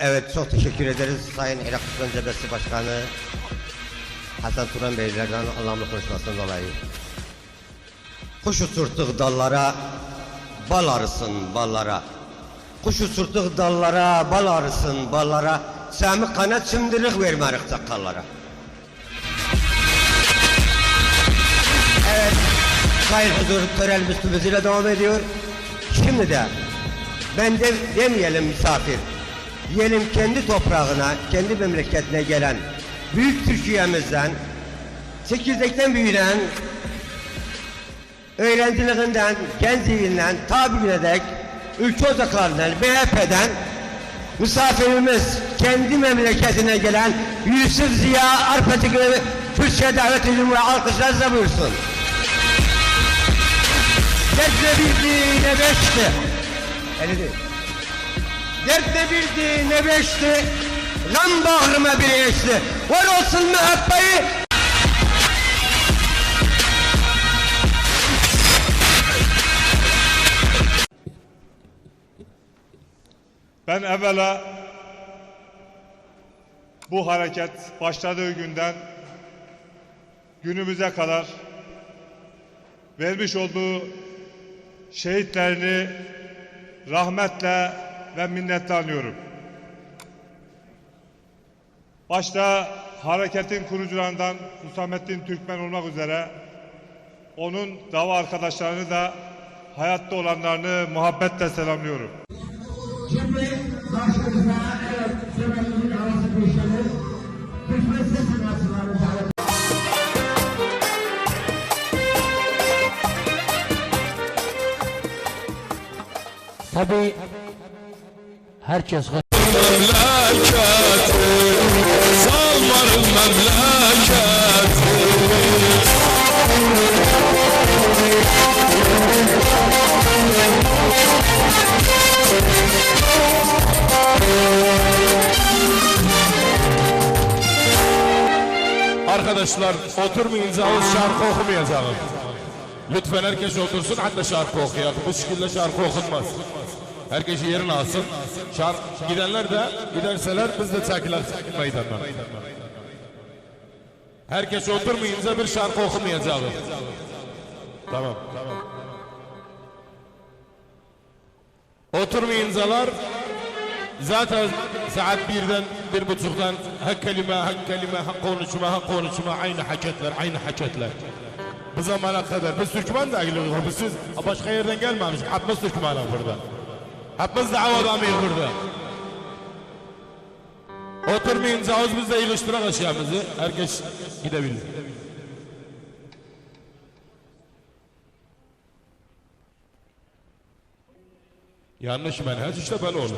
Evet çok teşekkür ederiz Sayın Heraklı'nın Cebesi Başkanı Hasan Turan Beylerden anlamlı konuşmasından dolayı. Kuş uçurttuk dallara, bal arısın ballara. Kuş uçurttuk dallara, bal arısın ballara. Sami kanat şimdilik vermerik çakallara. Evet, Sayın Huzur törenimiz tümüzüyle devam ediyor. Şimdi de ben de demeyelim misafir. Diyelim kendi toprağına, kendi memleketine gelen büyük Türkiye'mizden çekirdekten büyüyen öğrenciliğinden, gençliğinden, tabirine dek ülke ocaklarından, MHP'den misafirimiz kendi memleketine gelen Yusuf Ziya Arpacık'ı davet ediyorum ve alkışlarınızla buyursun. Dertle birdi ne beşti. Eli değil. Dertle birdi ne beşti. Lan bağrıma bir eşti. Var olsun mühabbeyi. Ben evvela bu hareket başladığı günden günümüze kadar vermiş olduğu şehitlerini rahmetle ve minnetle anıyorum. Başta hareketin kurucularından Hüsamettin Türkmen olmak üzere onun dava arkadaşlarını da hayatta olanlarını muhabbetle selamlıyorum. Şimdi karşımıza evet arası köşeli Hikmet sanatçıları davet Tabii herkes memleketi Salvarım memleketi Arkadaşlar oturmayacağız şarkı okumayacağız. Lütfen herkes otursun hatta şarkı okuyalım. Bu şekilde şarkı okunmaz. Herkes yerini alsın. Şarkı gidenler de giderseler biz de çekiler meydandan. Herkes oturmayınca bir şarkı okumayacağız. Tamam. Tamam. Oturmayıncalar zaten saat birden bir buçuktan hak kelime hak kelime hak konuşma hak konuşma aynı haketler aynı haketler. Bu zamana kadar biz Türkmen de biz siz başka yerden gelmemiş. Hepimiz Türkmenler burada. Hepimiz dava adamıyız burada. Oturmayınca de iliştirak eşyamızı. Herkes gidebilir. Yanlış menhec işte böyle olur.